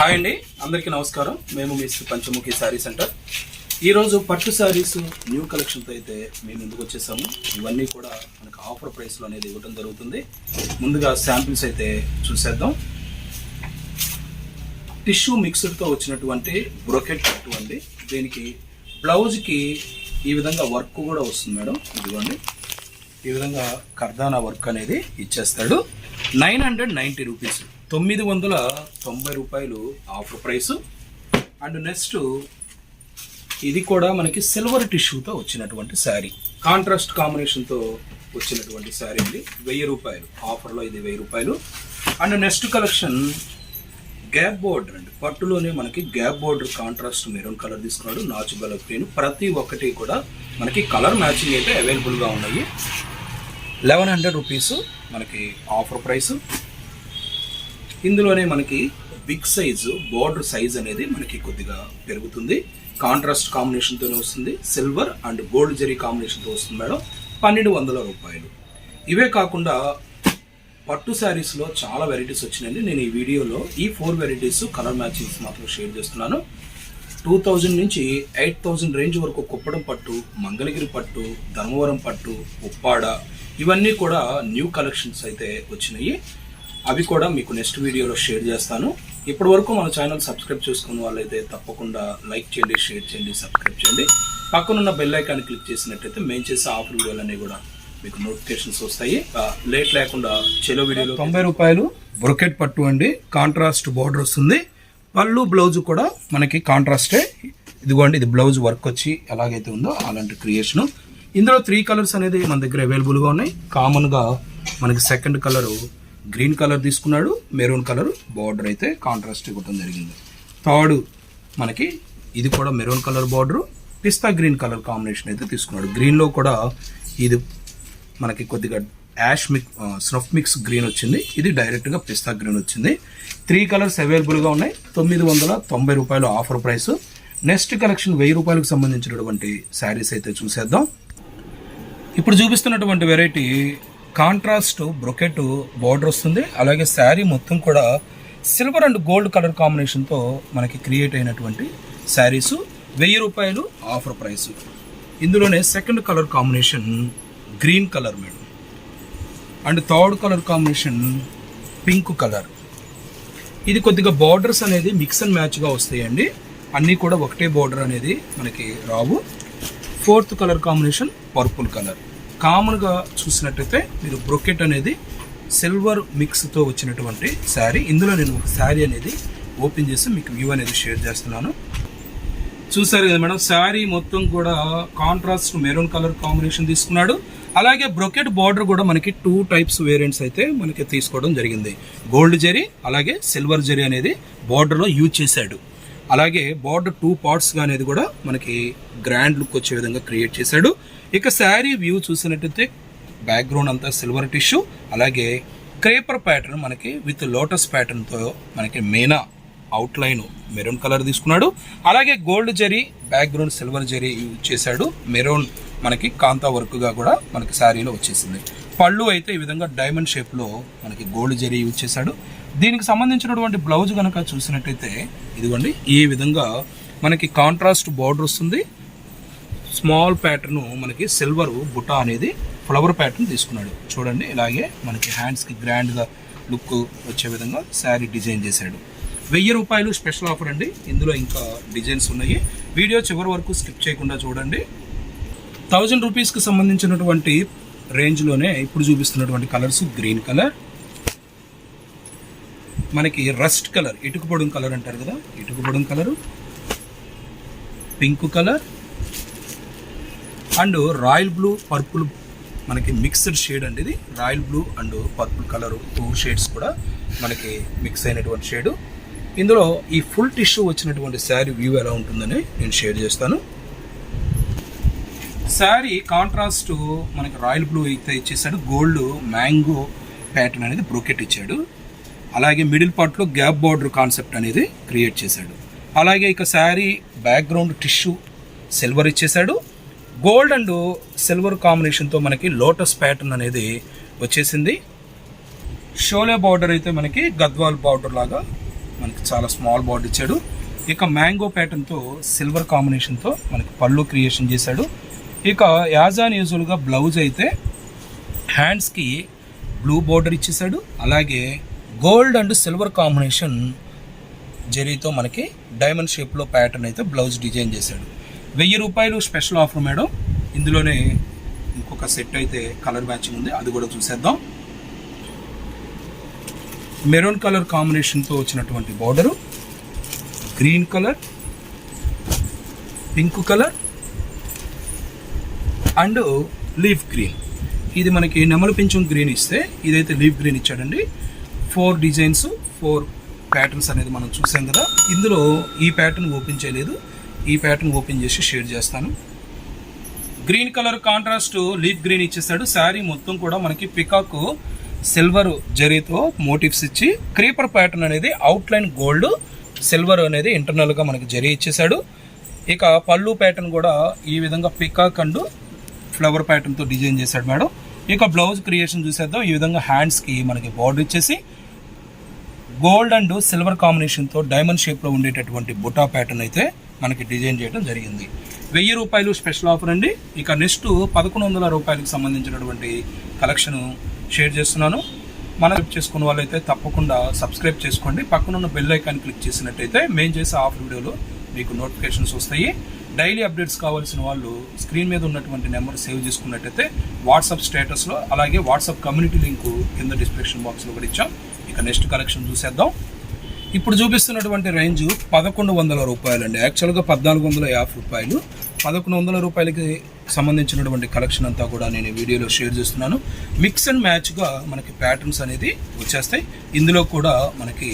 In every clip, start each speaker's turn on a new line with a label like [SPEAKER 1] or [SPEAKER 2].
[SPEAKER 1] Hi అండి అందరికీ నమస్కారం. మేము మీ పంచముఖి శారీ సెంటర్. ఈరోజు పట్టు శారీస్ న్యూ కలెక్షన్తో అయితే మేము ముందుకు వచ్చేసాము. ఇవన్నీ కూడా మనకు ఆఫర్ ప్రైస్లో అనేది ఇవ్వడం జరుగుతుంది. ముందుగా శాంపిల్స్ అయితే చూసేద్దాం. టిష్యూ మిక్స్డ్తో వచ్చినటువంటి బ్రొకెట్ పట్టు అండి. దీనికి బ్లౌజ్కి ఈ విధంగా వర్క్ కూడా వస్తుంది మేడం. ఇదిగోండి. ఈ విధంగా కర్దానా వర్క్ అనేది ఇచ్చేస్తాడు. Nine hundred ninety rupees. తొమ్మిది వందల తొంభై రూపాయలు ఆఫర్ ప్రైస్. అండ్ నెక్స్ట్ ఇది కూడా మనకి సిల్వర్ టిష్యూతో వచ్చినటువంటి శారీ. కాంట్రాస్ట్ కాంబినేషన్తో వచ్చినటువంటి శారీ అండి. వెయ్యి రూపాయలు. ఆఫర్లో ఇది వెయ్యి రూపాయలు. And next collection gap border అండి. పట్టులోనే మనకి gap border contrast maroon colour తీసుకున్నాడు. నాచు కలర్ ప్లేన్ ప్రతి ఒక్కటి కూడా మనకి కలర్ మ్యాచింగ్ అయితే అవైలబుల్గా ఉన్నాయి. లెవెన్ హండ్రెడ్ రూపీస్ మనకి ఆఫర్ ప్రైస్. ఇందులోనే మనకి బిగ్ సైజు బోర్డర్ సైజ్ అనేది మనకి కొద్దిగా పెరుగుతుంది. కాంట్రాస్ట్ కాంబినేషన్తోనే వస్తుంది. సిల్వర్ అండ్ గోల్డ్ జరీ కాంబినేషన్తో వస్తుంది మేడం. పన్నెండు వందల రూపాయలు. ఇవే కాకుండా పట్టు శారీస్లో చాలా వెరైటీస్ వచ్చినాయండి. నేను ఈ వీడియోలో ఈ ఫోర్ వెరైటీస్ కలర్ మ్యాచింగ్స్ మాత్రం షేర్ చేస్తున్నాను. టూ థౌజండ్ నుంచి ఎయిట్ థౌజండ్ రేంజ్ వరకు కుప్పడం పట్టు మంగళగిరి పట్టు ధర్మవరం పట్టు ఉప్పాడ ఇవన్నీ కూడా న్యూ కలెక్షన్స్ అయితే వచ్చినాయి. అవి కూడా మీకు నెక్స్ట్ వీడియోలో షేర్ చేస్తాను. ఇప్పటి వరకు మన ఛానల్ సబ్స్క్రైబ్ చేసుకున్న వాళ్ళైతే తప్పకుండా లైక్ చేయండి షేర్ చేయండి సబ్స్క్రైబ్ చేయండి. పక్కనున్న బెల్ ఐకాన్ క్లిక్ చేసినట్టయితే మేము చేసే ఆఫర్ వీడియోలన్నీ కూడా మీకు నోటిఫికేషన్స్ వస్తాయి. లేట్ లేకుండా చెలో వీడియోలో తొంభై రూపాయలు బ్రొకెట్ పట్టు అండి. కాంట్రాస్ట్ బార్డర్ వస్తుంది. పళ్ళు బ్లౌజ్ కూడా మనకి కాంట్రాస్టే ఇదిగోండి ఇది బ్లౌజ్ వర్క్ వచ్చి ఎలాగైతే ఉందో అలాంటి క్రియేషన్ ఇందులో త్రీ కలర్స్ అనేది మన దగ్గర అవైలబుల్గా ఉన్నాయి. కామన్గా మనకి సెకండ్ కలరు గ్రీన్ కలర్ తీసుకున్నాడు మెరూన్ కలర్ బార్డర్ అయితే కాంట్రాస్ట్ ఇవ్వటం జరిగింది. థర్డ్ మనకి ఇది కూడా మెరూన్ కలర్ బార్డర్ పిస్తా గ్రీన్ కలర్ కాంబినేషన్ అయితే తీసుకున్నాడు. గ్రీన్లో కూడా ఇది మనకి కొద్దిగా యాష్ మిక్ స్నఫ్ మిక్స్ గ్రీన్ వచ్చింది. ఇది డైరెక్ట్గా పిస్తా గ్రీన్ వచ్చింది. త్రీ కలర్స్ అవైలబుల్గా ఉన్నాయి. తొమ్మిది వందల తొంభై రూపాయలు ఆఫర్ ప్రైస్. నెక్స్ట్ కలెక్షన్ వెయ్యి రూపాయలకు సంబంధించినటువంటి శారీస్ అయితే చూసేద్దాం. ఇప్పుడు చూపిస్తున్నటువంటి వెరైటీ కాంట్రాస్ట్ బ్రొకెట్ బార్డర్ వస్తుంది. అలాగే శారీ మొత్తం కూడా సిల్వర్ అండ్ గోల్డ్ కలర్ కాంబినేషన్తో మనకి క్రియేట్ అయినటువంటి శారీస్. వెయ్యి రూపాయలు ఆఫర్ ప్రైస్. ఇందులోనే second colour combination green colour madam. And third colour combination pink colour. ఇది కొద్దిగా బార్డర్స్ అనేది మిక్స్ అండ్ మ్యాచ్గా వస్తాయండి. అన్నీ కూడా ఒకటే బార్డర్ అనేది మనకి రావు. Fourth colour combination purple colour. కామన్గా చూసినట్టయితే మీరు బ్రొకెట్ అనేది సిల్వర్ మిక్స్తో వచ్చినటువంటి శారీ. ఇందులో నేను ఒక శారీ అనేది ఓపెన్ చేసి మీకు వ్యూ అనేది షేర్ చేస్తున్నాను. చూసారు కదా మేడం శారీ మొత్తం కూడా కాంట్రాస్ట్ మెరూన్ కలర్ కాంబినేషన్ తీసుకున్నాడు. అలాగే బ్రొకెట్ బార్డర్ కూడా మనకి టూ టైప్స్ వేరియంట్స్ అయితే మనకి తీసుకోవడం జరిగింది. గోల్డ్ జరీ అలాగే సిల్వర్ జరీ అనేది బార్డర్లో యూజ్ చేశాడు. అలాగే బార్డర్ టూ పార్ట్స్గా అనేది కూడా మనకి గ్రాండ్ లుక్ వచ్చే విధంగా క్రియేట్ చేశాడు. ఇక శారీ వ్యూ చూసినట్టయితే బ్యాక్గ్రౌండ్ అంతా సిల్వర్ టిష్యూ అలాగే క్రేపర్ ప్యాటర్న్ మనకి విత్ లోటస్ ప్యాటర్న్తో మనకి మేనా అవుట్లైన్ మెరూన్ కలర్ తీసుకున్నాడు. అలాగే gold zari background silver zari use చేశాడు. మెరూన్ మనకి కాంతా వర్క్గా కూడా మనకి శారీలో వచ్చేసింది. పళ్ళు అయితే ఈ విధంగా డైమండ్ షేప్లో మనకి గోల్డ్ జరీ యూజ్ చేశాడు. దీనికి సంబంధించినటువంటి బ్లౌజ్ కనుక చూసినట్టయితే ఇదిగోండి ఈ విధంగా మనకి కాంట్రాస్ట్ బార్డర్ వస్తుంది. స్మాల్ ప్యాటర్న్ మనకి సిల్వర్ బుట్ట అనేది ఫ్లవర్ ప్యాటర్న్ తీసుకున్నాడు. చూడండి ఇలాగే మనకి హ్యాండ్స్కి గ్రాండ్గా లుక్ వచ్చే విధంగా శారీ డిజైన్ చేశాడు. వెయ్యి రూపాయలు స్పెషల్ ఆఫర్ అండి. ఇందులో ఇంకా డిజైన్స్ ఉన్నాయి. వీడియో చివరి వరకు స్కిప్ చేయకుండా చూడండి. థౌజండ్ రూపీస్కి సంబంధించినటువంటి రేంజ్లోనే ఇప్పుడు చూపిస్తున్నటువంటి కలర్స్ గ్రీన్ కలర్. మనకి రస్ట్ కలర్ ఇటుక కలర్ అంటారు కదా ఇటుక colour. Pink colour. And royal blue purple మనకి మిక్స్డ్ షేడ్ అండి ఇది. Royal blue and purple colour two shades కూడా మనకి మిక్స్ అయినటువంటి షేడు. ఇందులో ఈ ఫుల్ టిష్యూ వచ్చినటువంటి శారీ వ్యూ ఎలా ఉంటుందని నేను షేర్ చేస్తాను. శారీ కాంట్రాస్ట్ మనకి రాయల్ బ్లూ అయితే ఇచ్చేసాడు. గోల్డ్ మ్యాంగో ప్యాటర్న్ అనేది బ్రోకెట్ ఇచ్చాడు. అలాగే మిడిల్ పార్ట్లో గ్యాప్ బార్డర్ కాన్సెప్ట్ అనేది క్రియేట్ చేశాడు. అలాగే ఇక శారీ బ్యాక్గ్రౌండ్ టిష్యూ సిల్వర్ ఇచ్చేసాడు. గోల్డ్ అండ్ సిల్వర్ కాంబినేషన్తో మనకి లోటస్ ప్యాటర్న్ అనేది వచ్చేసింది. షోలే బార్డర్ అయితే మనకి గద్వాల్ బార్డర్ లాగా మనకి చాలా స్మాల్ బార్డర్ ఇచ్చాడు. ఇక మ్యాంగో ప్యాటర్న్తో సిల్వర్ కాంబినేషన్తో మనకి పళ్ళు క్రియేషన్ చేశాడు. ఇక యాజ్ ఆన్ యూజువల్గా బ్లౌజ్ అయితే హ్యాండ్స్కి బ్లూ బార్డర్ ఇచ్చేసాడు అలాగే గోల్డ్ అండ్ సిల్వర్ కాంబినేషన్ జరీతో మనకి డైమండ్ షేప్లో ప్యాటర్న్ అయితే బ్లౌజ్ డిజైన్ చేశాడు. వెయ్యి రూపాయలు స్పెషల్ ఆఫర్ మేడం. ఇందులోనే ఇంకొక సెట్ అయితే కలర్ మ్యాచింగ్ ఉంది. అది కూడా చూసేద్దాం. మెరూన్ కలర్ కాంబినేషన్తో వచ్చినటువంటి border green colour pink colour and leaf green. ఇది మనకి నెమలు పింఛం గ్రీన్ ఇస్తే ఇదైతే లీఫ్ గ్రీన్ ఇచ్చాడండి. ఫోర్ డిజైన్స్ ఫోర్ ప్యాటర్న్స్ అనేది మనం చూసాం కదా. ఇందులో ఈ ప్యాటర్న్ ఓపెన్ చేయలేదు. ఈ ప్యాటర్న్ ఓపెన్ చేసి షేర్ చేస్తాను. Green colour contrast leaf green ఇచ్చేసాడు. శారీ మొత్తం కూడా మనకి పికాక్ సిల్వర్ జరీతో మోటివ్స్ ఇచ్చి క్రీపర్ ప్యాటర్న్ అనేది అవుట్లైన్ గోల్డ్ సిల్వర్ అనేది ఇంటర్నల్గా మనకి జరీ ఇచ్చేసాడు. ఇక పళ్ళు ప్యాటర్న్ కూడా ఈ విధంగా పికాక్ అండ్ ఫ్లవర్ ప్యాటర్న్తో డిజైన్ చేశాడు మేడం. ఇక బ్లౌజ్ క్రియేషన్ చూసేద్దాం. ఈ విధంగా హ్యాండ్స్కి మనకి బార్డర్ ఇచ్చేసి గోల్డ్ అండ్ సిల్వర్ కాంబినేషన్తో డైమండ్ షేప్లో ఉండేటటువంటి బుటా ప్యాటర్న్ అయితే మనకి డిజైన్ చేయడం జరిగింది. వెయ్యి రూపాయలు స్పెషల్ ఆఫర్ అండి. ఇక నెక్స్ట్ పదకొండు వందల రూపాయలకు సంబంధించినటువంటి కలెక్షన్ షేర్ చేస్తున్నాను. మనం చేసుకున్న వాళ్ళైతే తప్పకుండా సబ్స్క్రైబ్ చేసుకోండి. పక్కనున్న బెల్ ఐకాన్ క్లిక్ చేసినట్టయితే మేము చేసే ఆఫర్ వీడియోలో మీకు నోటిఫికేషన్స్ వస్తాయి. డైలీ అప్డేట్స్ కావాల్సిన వాళ్ళు స్క్రీన్ మీద ఉన్నటువంటి నెంబర్ సేవ్ చేసుకున్నట్టయితే వాట్సాప్ స్టేటస్లో అలాగే వాట్సాప్ కమ్యూనిటీ లింక్ కింద డిస్క్రిప్షన్ బాక్స్లో కూడా ఇచ్చాం. ఇక నెక్స్ట్ కలెక్షన్ చూసేద్దాం. ఇప్పుడు చూపిస్తున్నటువంటి రేంజ్ పదకొండు వందల రూపాయలు అండి యాక్చువల్గా పద్నాలుగు వందల యాభై రూపాయలు. పదకొండు వందల రూపాయలకి సంబంధించినటువంటి కలెక్షన్ అంతా కూడా నేను వీడియోలో షేర్ చేస్తున్నాను. మిక్స్ అండ్ మ్యాచ్గా మనకి ప్యాటర్న్స్ అనేది వచ్చేస్తాయి. ఇందులో కూడా మనకి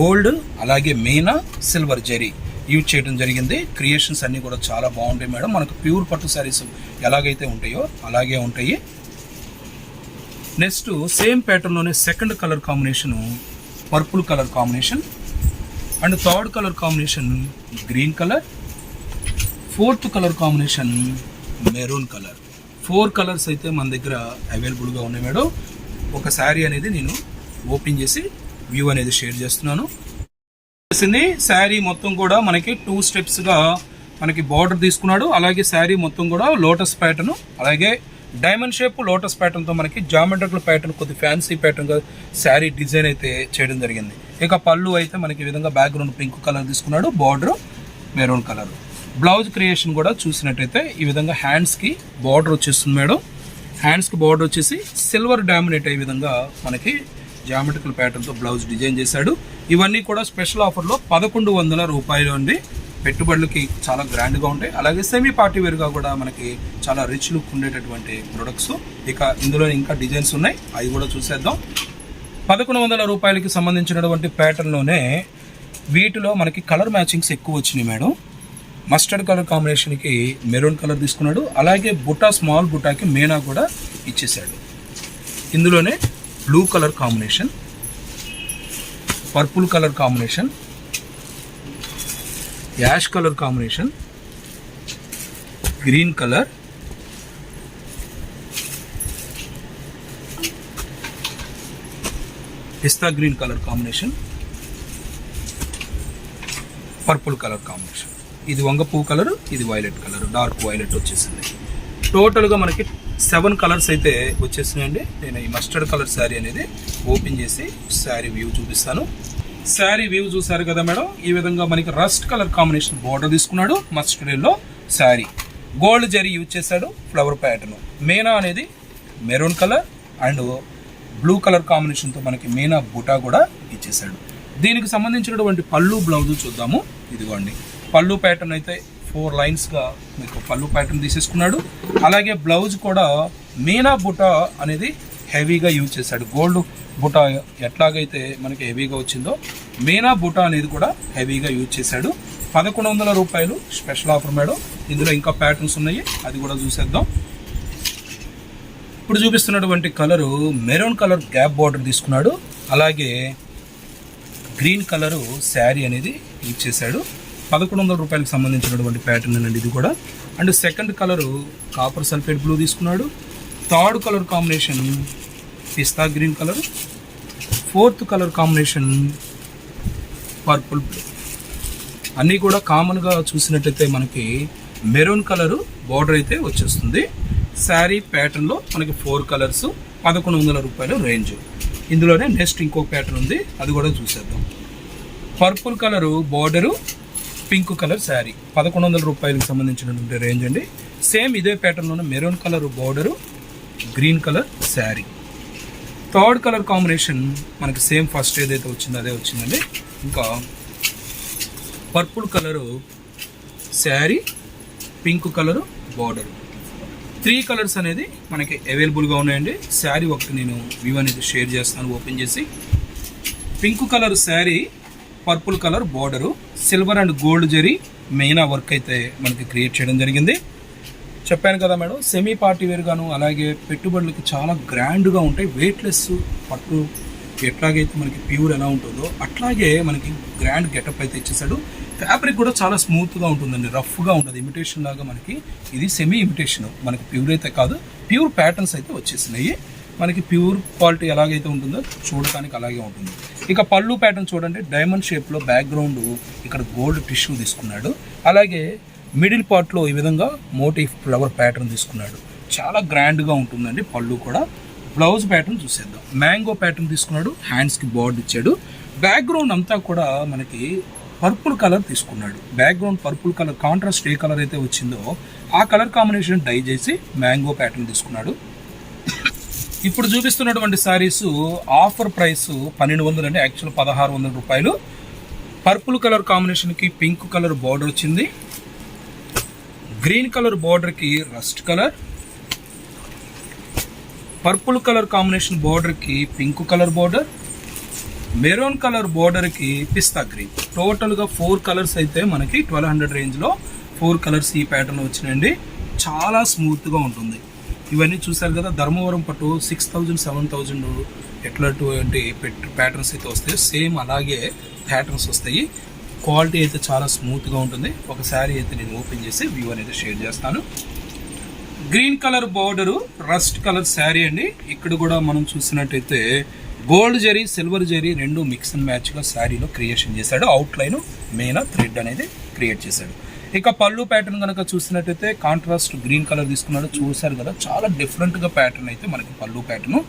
[SPEAKER 1] గోల్డ్ అలాగే మీనా సిల్వర్ జరీ యూజ్ చేయడం జరిగింది. క్రియేషన్స్ అన్నీ కూడా చాలా బాగుంటాయి మేడం. మనకు ప్యూర్ పట్టు శారీస్ ఎలాగైతే ఉంటాయో అలాగే ఉంటాయి. Next same ప్యాటర్న్లోనే second colour combination purple colour combination and third colour combination green colour fourth colour combination maroon colour four colours అయితే మన దగ్గర అవైలబుల్గా ఉన్నాయి మేడం. ఒక శారీ అనేది నేను ఓపెన్ చేసి వ్యూ అనేది షేర్ చేస్తున్నాను. చేసింది శారీ మొత్తం కూడా మనకి టూ స్టెప్స్గా మనకి బార్డర్ తీసుకున్నాడు. అలాగే శారీ మొత్తం కూడా లోటస్ ప్యాటర్న్ అలాగే డైమండ్ షేప్ లోటస్ ప్యాటర్న్తో మనకి జామెట్రికల్ ప్యాటర్న్ కొద్ది ఫ్యాన్సీ ప్యాటర్న్గా శారీ డిజైన్ అయితే చేయడం జరిగింది. ఇక పళ్ళు అయితే మనకి ఈ విధంగా బ్యాక్గ్రౌండ్ పింక్ కలర్ తీసుకున్నాడు border maroon colour blouse creation కూడా చూసినట్టయితే ఈ విధంగా హ్యాండ్స్కి బార్డర్ వచ్చేస్తుంది మేడం. హ్యాండ్స్కి బార్డర్ వచ్చేసి సిల్వర్ డామినేట్ అయ్యే విధంగా మనకి జామెట్రికల్ ప్యాటర్న్తో బ్లౌజ్ డిజైన్ చేశాడు. ఇవన్నీ కూడా స్పెషల్ ఆఫర్లో పదకొండు వందల రూపాయలు అండి. పెట్టుబడులకి చాలా గ్రాండ్గా ఉంటాయి. అలాగే సెమీ పార్టీ వేర్గా కూడా మనకి చాలా రిచ్ లుక్ ఉండేటటువంటి ప్రొడక్ట్స్ ఇక ఇందులో ఇంకా డిజైన్స్ ఉన్నాయి. అవి కూడా చూసేద్దాం. పదకొండు వందల రూపాయలకి సంబంధించినటువంటి ప్యాటర్న్లోనే వీటిలో మనకి కలర్ మ్యాచింగ్స్ ఎక్కువ వచ్చినాయి మేడం. మస్టర్డ్ కలర్ కాంబినేషన్కి మెరూన్ కలర్ తీసుకున్నాడు. అలాగే బుటా స్మాల్ బుటాకి మేనా కూడా ఇచ్చేసాడు ఇందులోనే blue colour combination purple colour combination ash colour combination. Green colour. పిస్తా green colour combination. Purple colour combination. ఇది వంగ పువ్వు కలర్ ఇది వైలెట్ కలర్. డార్క్ వైలెట్ వచ్చేసింది. టోటల్గా మనకి సెవెన్ కలర్స్ అయితే వచ్చేసినాయండి. నేను ఈ మస్టర్డ్ కలర్ శారీ అనేది ఓపెన్ చేసి శారీ వ్యూ చూపిస్తాను. శారీ వ్యూ చూసారు కదా మేడం? ఈ విధంగా మనకి రస్ట్ కలర్ కాంబినేషన్ బోర్డర్ తీసుకున్నాడు. మస్టరీలో శారీ. గోల్డ్ జరీ యూజ్ చేశాడు ఫ్లవర్ ప్యాటర్న్ మేనా అనేది maroon colour and blue colour కాంబినేషన్తో మనకి మీనా బుటా కూడా ఇచ్చేసాడు దీనికి సంబంధించినటువంటి పళ్ళు బ్లౌజ్ చూద్దాము. ఇదిగోండి. పళ్ళు ప్యాటర్న్ అయితే ఫోర్ లైన్స్గా మీకు పళ్ళు ప్యాటర్న్ తీసేసుకున్నాడు. అలాగే బ్లౌజ్ కూడా మీనా బుటా అనేది హెవీగా యూజ్ చేశాడు. గోల్డ్ బూటా ఎట్లాగైతే మనకి హెవీగా వచ్చిందో మీనా బూటా అనేది కూడా హెవీగా యూజ్ చేశాడు. పదకొండు వందల రూపాయలు స్పెషల్ ఆఫర్ మేడం. ఇందులో ఇంకా ప్యాటర్న్స్ ఉన్నాయి. అది కూడా చూసేద్దాం. ఇప్పుడు చూపిస్తున్నటువంటి colour maroon colour gap border తీసుకున్నాడు. అలాగే గ్రీన్ కలరు శారీ అనేది యూజ్ చేశాడు. పదకొండు వందల రూపాయలకు సంబంధించినటువంటి ప్యాటర్న్ అండి ఇది కూడా. And second colour copper sulphate blue తీసుకున్నాడు. థర్డ్ కలర్ కాంబినేషన్ పిస్తా green colour. Fourth colour combination purple blue. అన్నీ కూడా కామన్గా చూసినట్టయితే మనకి మెరూన్ కలరు బార్డర్ అయితే వచ్చేస్తుంది. శారీ ప్యాటర్న్లో మనకి ఫోర్ కలర్స్ పదకొండు వందల రూపాయల రేంజ్ ఇందులోనే నెక్స్ట్ ఇంకో ప్యాటర్న్ ఉంది అది కూడా చూసేద్దాం. Purple colour border pink colour sari. పదకొండు వందల రూపాయలకు సంబంధించినటువంటి రేంజ్ అండి. సేమ్ ఇదే ప్యాటర్న్లోనే maroon colour border green colour sari. Third colour combination మనకి సేమ్ ఫస్ట్ ఏదైతే వచ్చిందో అదే వచ్చిందండి. ఇంకా purple colour sari pink colour border. Three colours అనేది మనకి అవైలబుల్గా ఉన్నాయండి. శారీ ఒకటి నేను వ్యూ అనేది షేర్ చేస్తాను ఓపెన్ చేసి. Pink colour sari purple colour border silver and gold zari main work అయితే మనకి క్రియేట్ చేయడం జరిగింది. చెప్పాను కదా మేడం సెమీ పార్టీ వేర్ గాను అలాగే పెట్టుబడులకు చాలా గ్రాండ్గా ఉంటాయి. వెయిట్లెస్ పట్టు ఎట్లాగైతే మనకి ప్యూర్ ఎలా ఉంటుందో అట్లాగే మనకి గ్రాండ్ గెటప్ అయితే ఇచ్చేసాడు ఫ్యాబ్రిక్ కూడా చాలా స్మూత్గా ఉంటుందండి రఫ్గా ఉంటుంది ఇమిటేషన్ లాగా మనకి ఇది సెమీ ఇమిటేషన్ మనకి ప్యూర్ అయితే కాదు. ప్యూర్ ప్యాటర్న్స్ అయితే వచ్చేసినాయి. మనకి ప్యూర్ క్వాలిటీ ఎలాగైతే ఉంటుందో చూడటానికి అలాగే ఉంటుంది. ఇక పళ్ళు ప్యాటర్న్ చూడండి డైమండ్ షేప్లో బ్యాక్గ్రౌండ్ ఇక్కడ గోల్డ్ టిష్యూ తీసుకున్నాడు. అలాగే మిడిల్ పార్ట్లో ఈ విధంగా మోటివ్ ఫ్లవర్ ప్యాటర్న్ తీసుకున్నాడు. చాలా గ్రాండ్గా ఉంటుందండి పళ్ళు కూడా. బ్లౌజ్ ప్యాటర్న్ చూసేద్దాం. మ్యాంగో ప్యాటర్న్ తీసుకున్నాడు. హ్యాండ్స్కి బోర్డు ఇచ్చాడు. బ్యాక్గ్రౌండ్ అంతా కూడా మనకి పర్పుల్ కలర్ తీసుకున్నాడు. బ్యాక్గ్రౌండ్ పర్పుల్ కలర్ కాంట్రాస్ట్ ఏ కలర్ అయితే వచ్చిందో ఆ కలర్ కాంబినేషన్ డై చేసి మ్యాంగో ప్యాటర్న్ తీసుకున్నాడు. ఇప్పుడు చూపిస్తున్నటువంటి శారీస్ ఆఫర్ ప్రైస్ పన్నెండు వందలు అండి. యాక్చువల్ పదహారు వందల రూపాయలు. పర్పుల్ కలర్ కాంబినేషన్కి పింక్ కలర్ బార్డర్ వచ్చింది. గ్రీన్ కలర్ బార్డర్కి rust colour purple colour combination బార్డర్కి pink colour border maroon colour బార్డర్కి పిస్తా గ్రీన్ టోటల్గా ఫోర్ కలర్స్ అయితే మనకి ట్వెల్వ్ హండ్రెడ్ రేంజ్లో ఫోర్ కలర్స్ ఈ ప్యాటర్న్ వచ్చినాయండి. చాలా స్మూత్గా ఉంటుంది. ఇవన్నీ చూసారు కదా ధర్మవరం పట్టు సిక్స్ థౌజండ్ సెవెన్ థౌజండ్ ఎట్లాంటి ప్యాటర్న్స్ అయితే వస్తాయి. సేమ్ అలాగే ప్యాటర్న్స్ వస్తాయి. క్వాలిటీ అయితే చాలా స్మూత్గా ఉంటుంది. ఒక శారీ అయితే నేను ఓపెన్ చేసి వ్యూ అనేది షేర్ చేస్తాను. Green colour border rust colour sari అండి. ఇక్కడ కూడా మనం చూసినట్టయితే గోల్డ్ జరీ సిల్వర్ జరీ రెండు మిక్స్ అండ్ మ్యాచ్గా శారీలో క్రియేషన్ చేశాడు. అవుట్ లైన్ మెయిన్ థ్రెడ్ అనేది క్రియేట్ చేశాడు. ఇక పళ్ళు ప్యాటర్న్ కనుక చూసినట్టయితే కాంట్రాస్ట్ గ్రీన్ కలర్ తీసుకున్నాడు. చూశారు కదా చాలా డిఫరెంట్గా ప్యాటర్న్ అయితే మనకి పళ్ళు ప్యాటర్న్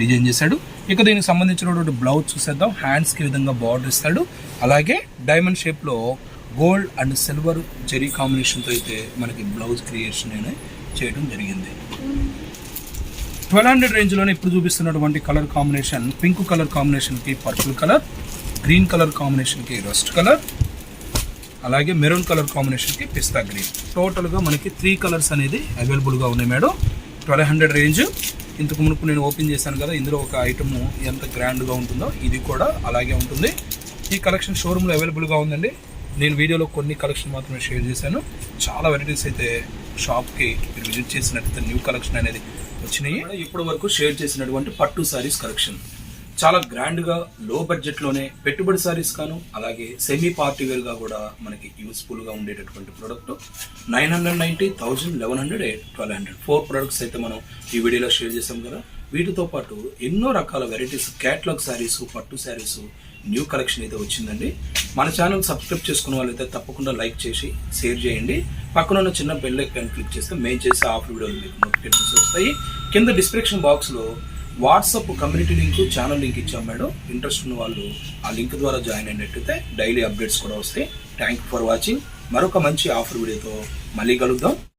[SPEAKER 1] డిజైన్ చేశాడు. ఇక దీనికి సంబంధించినటువంటి బ్లౌజ్ చూసేద్దాం. హ్యాండ్స్కి విధంగా బార్డర్ ఇస్తాడు. అలాగే డైమండ్ షేప్లో గోల్డ్ అండ్ సిల్వర్ జెరీ కాంబినేషన్తో అయితే మనకి బ్లౌజ్ క్రియేషన్ చేయడం జరిగింది. ట్వెల్వ్ హండ్రెడ్ రేంజ్లోనే ఇప్పుడు చూపిస్తున్నటువంటి కలర్ కాంబినేషన్ పింక్ కలర్ కాంబినేషన్కి పర్పుల్ కలర్ గ్రీన్ కలర్ కాంబినేషన్కి రస్ట్ కలర్ అలాగే మెరూన్ కలర్ కాంబినేషన్కి పిస్తా గ్రీన్. టోటల్గా మనకి త్రీ కలర్స్ అనేది అవైలబుల్గా ఉన్నాయి మేడం. Twelve hundred range. ఇంతకు మునుపు నేను ఓపెన్ చేశాను కదా ఇందులో ఒక ఐటమ్ ఎంత గ్రాండ్గా ఉంటుందో ఇది కూడా అలాగే ఉంటుంది. ఈ కలెక్షన్ షోరూంలో అవైలబుల్గా ఉందండి. నేను వీడియోలో కొన్ని కలెక్షన్ మాత్రమే షేర్ చేశాను. చాలా వెరైటీస్ అయితే షాప్కి మీరు విజిట్ చేసినట్టయితే న్యూ కలెక్షన్ అనేది వచ్చినాయి. ఇప్పటి వరకు షేర్ చేసినటువంటి పట్టు శారీస్ కలెక్షన్. చాలా గ్రాండ్గా లో బడ్జెట్లోనే పెట్టుబడి సారీస్ కాను అలాగే సెమీ పార్టీ వేర్గా కూడా మనకి యూస్ఫుల్గా ఉండేటటువంటి product nine hundred ninety thousand eleven hundred eight twelve hundred four products అయితే మనం ఈ వీడియోలో షేర్ చేసాం కదా. వీటితో పాటు ఎన్నో రకాల వెరైటీస్ క్యాట్లాగ్ శారీస్ పట్టు శారీస్ న్యూ కలెక్షన్ అయితే వచ్చిందండి. మన ఛానల్ సబ్స్క్రైబ్ చేసుకున్న వాళ్ళైతే తప్పకుండా లైక్ చేసి షేర్ చేయండి. పక్కన ఉన్న చిన్న బెల్ ఐకాన్ క్లిక్ చేస్తే మేము చేసే ఆఫ్ వీడియోలు మీకు నోటిఫికేషన్స్ వస్తాయి. కింద డిస్క్రిప్షన్ బాక్స్లో WhatsApp community link channel link ఇచ్చాం మేడం. ఇంట్రెస్ట్ ఉన్న వాళ్ళు ఆ లింక్ ద్వారా జాయిన్ అయినట్టయితే డైలీ అప్డేట్స్ కూడా వస్తాయి. థ్యాంక్ ఫర్ వాచింగ్ మరొక మంచి ఆఫర్ వీడియోతో మళ్ళీ కలుద్దాం.